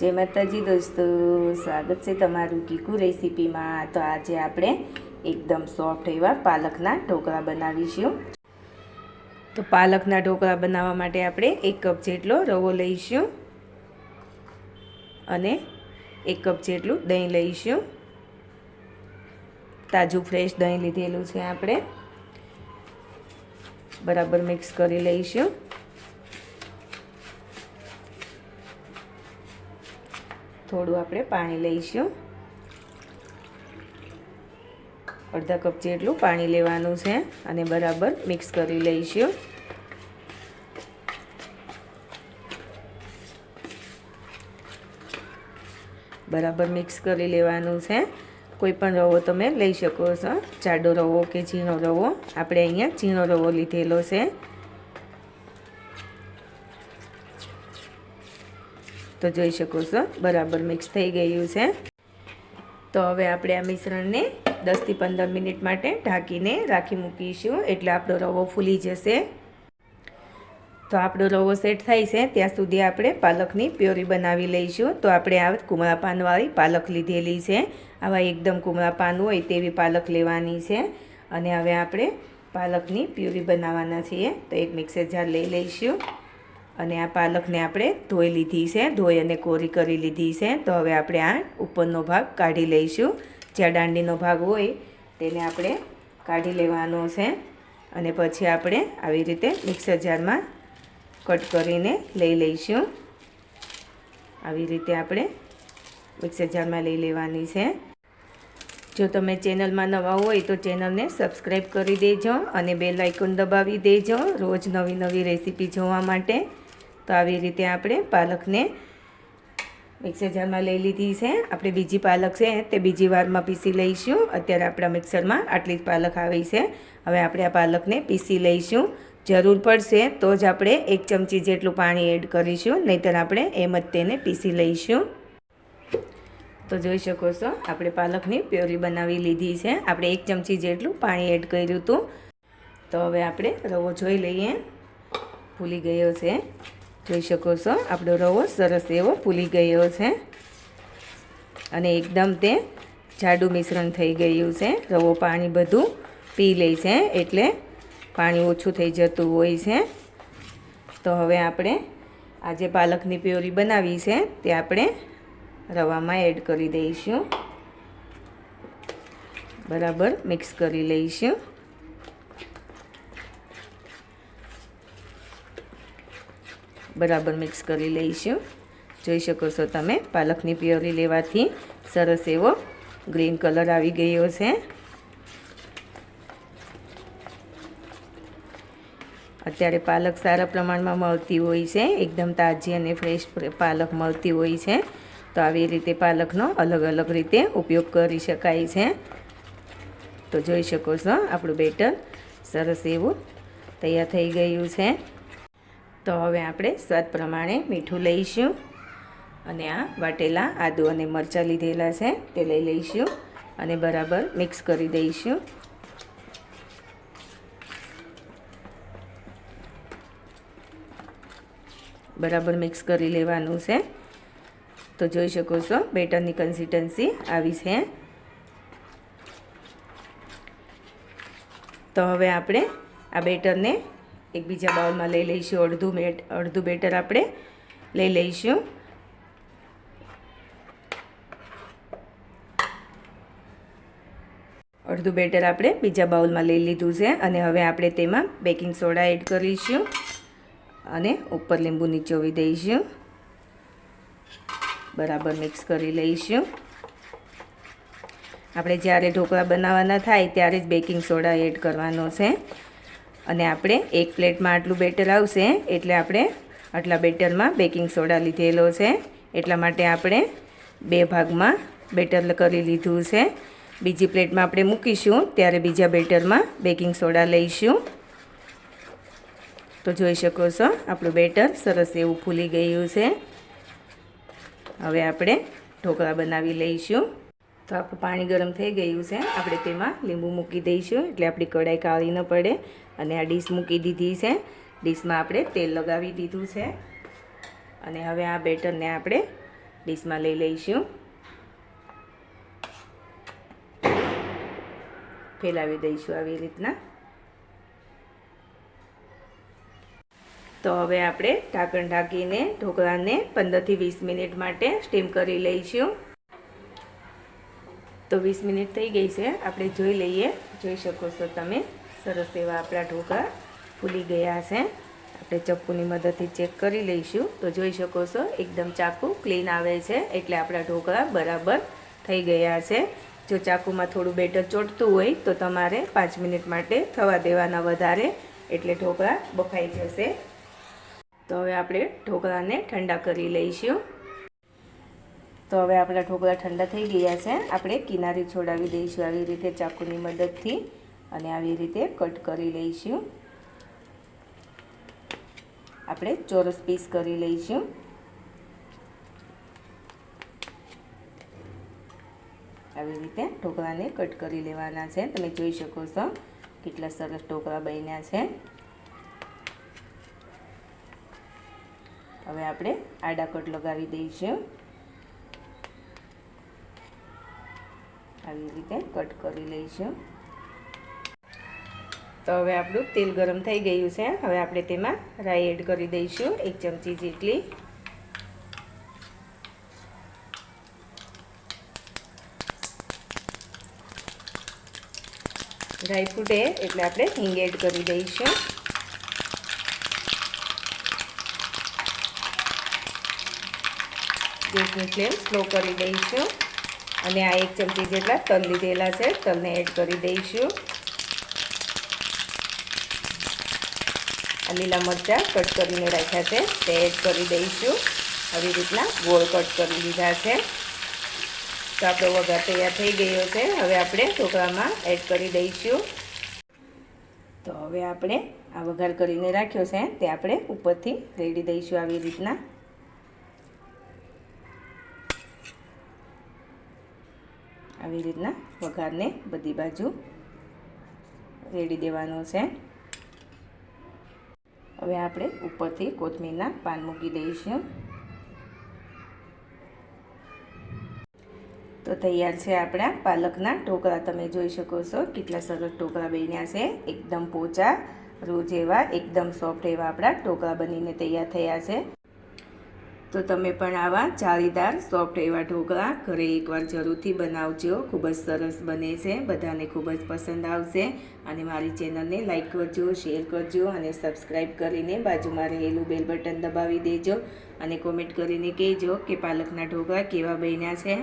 જય માતાજી દોસ્તો, સ્વાગત છે તમારું કીકુ રેસીપીમાં. તો આજે આપણે એકદમ સોફ્ટ એવા પાલકના ઢોકળા બનાવીશું. તો પાલકના ઢોકળા બનાવવા માટે આપણે એક કપ જેટલો રવો લઈશું અને એક કપ જેટલું દહીં લઈશું. તાજું ફ્રેશ દહીં લીધેલું છે આપણે. બરાબર મિક્સ કરી લઈશું. થોડું આપણે પાણી લઈશું. અડધા કપ જેટલું પાણી લેવાનું છે અને બરાબર મિક્સ કરી લઈશું. બરાબર મિક્સ કરી લેવાનું છે. કોઈ પણ રવો તમે લઈ શકો છો. જાડો રવો કે ઝીણો રવો. આપણે અહીંયા ઝીણો રવો લીધેલો છે. તો જોઈ શકો છો. બરાબર મિક્સ થઈ ગયું છે. તો હવે આપણે આ મિશ્રણને દસથી પંદર મિનિટ માટે ઢાંકીને રાખી મૂકીશું. એટલે આપણો રવો ફૂલી જશે. તો આપણો રવો સેટ થાય છે. ત્યાં સુધી આપણે પાલકની પ્યોરી બનાવી લઈશું. તો આપણે આ કુમળા પાનવાળી પાલક લીધેલી છે. આવા એકદમ કુમળા પાન હોય તેવી પાલક લેવાની છે. અને હવે આપણે પાલકની પ્યુરી બનાવવાના છીએ. તો એક મિક્સર જાર લઈ લઈશું. અને આ પાલકને આપણે ધોઈ લીધી છે. ધોઈ અને કોરી કરી લીધી છે. તો હવે આપણે આ ઉપરનો ભાગ કાઢી લઈશું. જ્યાં દાંડીનો ભાગ હોય તેને આપણે કાઢી લેવાનો છે. અને પછી આપણે આવી રીતે મિક્સર જારમાં કટ કરીને લઈ લઈશું. આવી રીતે આપણે મિક્સર જારમાં લઈ લેવાની છે. જો તમે ચેનલમાં નવા હોય તો ચેનલને સબસ્ક્રાઈબ કરી દેજો અને બેલ આઇકોન દબાવી દેજો રોજ નવી નવી રેસીપી જોવા માટે. તો આવી રીતે આપણે પાલકને મિક્સર જારમાં લઈ લીધી છે. આપણે બીજી પાલક છે તે બીજી વારમાં પીસી લઈશું. અત્યારે આપણા મિક્સરમાં આટલી જ પાલક આવી છે. હવે આપણે આ પાલકને પીસી લઈશું. જરૂર પડશે તો જ આપણે એક ચમચી જેટલું પાણી એડ કરીશું, નહીંતર આપણે એમ જ તેને પીસી લઈશું. તો જોઈ શકો છો, આપણે પાલકની પ્યોરી બનાવી લીધી છે. આપણે એક ચમચી જેટલું પાણી એડ કર્યું હતું. તો હવે આપણે રવો જોઈ લઈએ. ભૂલી ગયો છે. જોઈ શકો છો. આપણો રવો સરસ એવો ફૂલી ગયો છે. અને એકદમ તે જાડું મિશ્રણ થઈ ગયું છે. રવો પાણી બધું પી લે છે એટલે પાણી ઓછું થઈ જતું હોય છે. તો હવે આપણે આ જે પાલકની પ્યોરી બનાવી છે તે આપણે રવામાં એડ કરી દઈશું. બરાબર મિક્સ કરી લઈશું. બરાબર મિક્સ કરી લઈશું. જોઈ શકો છો તમે, પાલકની પ્યોરી લેવાથી સરસ એવો ગ્રીન કલર આવી ગયો છે. અત્યારે પાલક સારા પ્રમાણમાં મળતી હોય છે, એકદમ તાજી અને ફ્રેશ પાલક મળતી હોય છે. તો આવી રીતે પાલકનો અલગ અલગ રીતે ઉપયોગ કરી શકાય છે. તો જોઈ શકો છો આપણું બેટર સરસ એવું તૈયાર થઈ ગયું છે. તો હવે આપણે સ્વાદ પ્રમાણે મીઠું લઈશું. અને આ વાટેલા આદુ અને મરચાં લીધેલા છે તે લઈ લઈશું અને બરાબર મિક્સ કરી દઈશું. બરાબર મિક્સ કરી લેવાનું છે. તો જોઈ શકો છો, બેટરની કન્સિસ્ટન્સી આવી છે. તો હવે આપણે આ બેટરને એક બીજા બાઉલમાં લઈ લઈશું. અડધું મેટ, અડધું બેટર આપણે લઈ લઈશું. અડધું બેટર આપણે બીજા બાઉલમાં લઈ લીધું છે અને હવે આપણે તેમાં બેકિંગ સોડા એડ કરીશું અને ઉપર લીંબુ નીચોવી દઈશું. બરાબર મિક્સ કરી લઈશું. આપણે જ્યારે ઢોકળા બનાવવાના થાય ત્યારે જ બેકિંગ સોડા એડ કરવાનો છે. અને આપણે એક પ્લેટમાં આટલું બેટર આવશે, એટલે આપણે આટલા બેટરમાં બેકિંગ સોડા લીધેલો છે. એટલા માટે આપણે બે ભાગમાં બેટર કરી લીધું છે. બીજી પ્લેટમાં આપણે મૂકીશું, ત્યારે બીજા બેટરમાં બેકિંગ સોડા લઈશું. તો જોઈ શકો છો, આપણું બેટર સરસ એવું ફૂલી ગયું છે. હવે આપણે ઢોકળા બનાવી લઈશું. તો આપણું પાણી ગરમ થઈ ગયું છે. આપણે તેમાં લીંબુ મૂકી દઈશું, એટલે આપણી કઢાઈ કાળી ન પડે. અને આ ડીશ મૂકી દીધી છે. ડીશમાં આપણે તેલ લગાવી દીધું છે. અને હવે આ બેટરને આપણે ડીશમાં લઈ લઈશું. ફેલાવી દઈશું આવી રીતના. તો હવે આપણે ઢાંકણ ઢાંકીને ઢોકળાને પંદરથી વીસ મિનિટ માટે સ્ટીમ કરી લઈશું. તો વીસ મિનિટ થઈ ગઈ છે. આપણે જોઈ લઈએ. જોઈ શકો છો તમે. સરસ એવા આપણા ઢોકળા ફૂલી ગયા છે. આપણે ચપ્પુની મદદથી ચેક કરી લઈશું. તો જોઈ શકો છો, એકદમ ચાકુ ક્લીન આવે છે. એટલે આપણા ઢોકળા બરાબર થઈ ગયા છે. જો ચાકુમાં થોડું બેટર ચોટતું હોય, તો તમારે પાંચ મિનિટ માટે થવા દેવાના વધારે. એટલે ઢોકળા બફાઈ જશે. તો હવે આપણે ઢોકળાને ઠંડા કરી લઈશું. તો હવે આપણા ઢોકળા ઠંડા થઈ ગયા છે. આપણે કિનારી છોડાવી દઈશું આવી રીતે ચાકુની મદદથી અને આવી રીતે કટ કરી લઈશું. આપણે ચોરસ પીસ કરી લઈશું. આવી રીતે ઢોકળાને કટ કરી લેવાના છે. તમે જોઈ શકો છો કેટલા સરસ ઢોકળા બન્યા છે. હવે આપણે આડા કટ લગાવી દઈશું. આવી રીતે કટ કરી લઈશું. તો હવે આપણું તેલ ગરમ થઈ ગયું છે. હવે આપણે તેમાં રાઈ એડ કરી દઈશું, એક ચમચી જેટલી. ડ્રાય ફ્રૂટ એટલે આપણે હિંગ એડ કરી દઈશું. ગેસની ફ્લેમ સ્લો કરી દઈશું. અને આ એક ચમચી જેટલા તલ લીધેલા છે, તલને એડ કરી દઈશું. આ લીલા મરચાં કટ કરીને રાખ્યા છે, તે એડ કરી દઈશું. આવી રીતના ગોળ કટ કરી લીધા છે. તો આપણો વઘાર તૈયાર થઈ ગયો છે. હવે આપણે ઢોકળામાં એડ કરી દઈશું. તો હવે આપણે આ વઘાર કરીને રાખ્યો છે, તે આપણે ઉપરથી રેડી દઈશું આવી રીતના. આવી રીતના વઘારને બધી બાજુ રેડી દેવાનો છે. હવે આપણે ઉપરથી કોથમીરના પાન મૂકી દઈશું. તો તૈયાર છે આપણા પાલકના ઢોકળા. તમે જોઈ શકો છો કેટલા સરસ ઢોકળા બન્યા છે. એકદમ પોચા રોજ એવા એકદમ સોફ્ટ એવા આપણા ઢોકળા બનીને તૈયાર થયા છે. તો તમે પણ આવા જાળીદાર સોફ્ટ એવા ઢોકળા ઘરે એકવાર જરૂરથી બનાવજો. ખૂબ જ સરસ બને છે. બધાને ખૂબ જ પસંદ આવશે. અને મારી ચેનલને લાઇક કરજો, શેર કરજો અને સબસ્ક્રાઈબ કરીને બાજુમાં રહેલું બેલ બટન દબાવી દેજો અને કોમેન્ટ કરીને કહેજો કે પાલકના ઢોકળા કેવા બન્યા છે.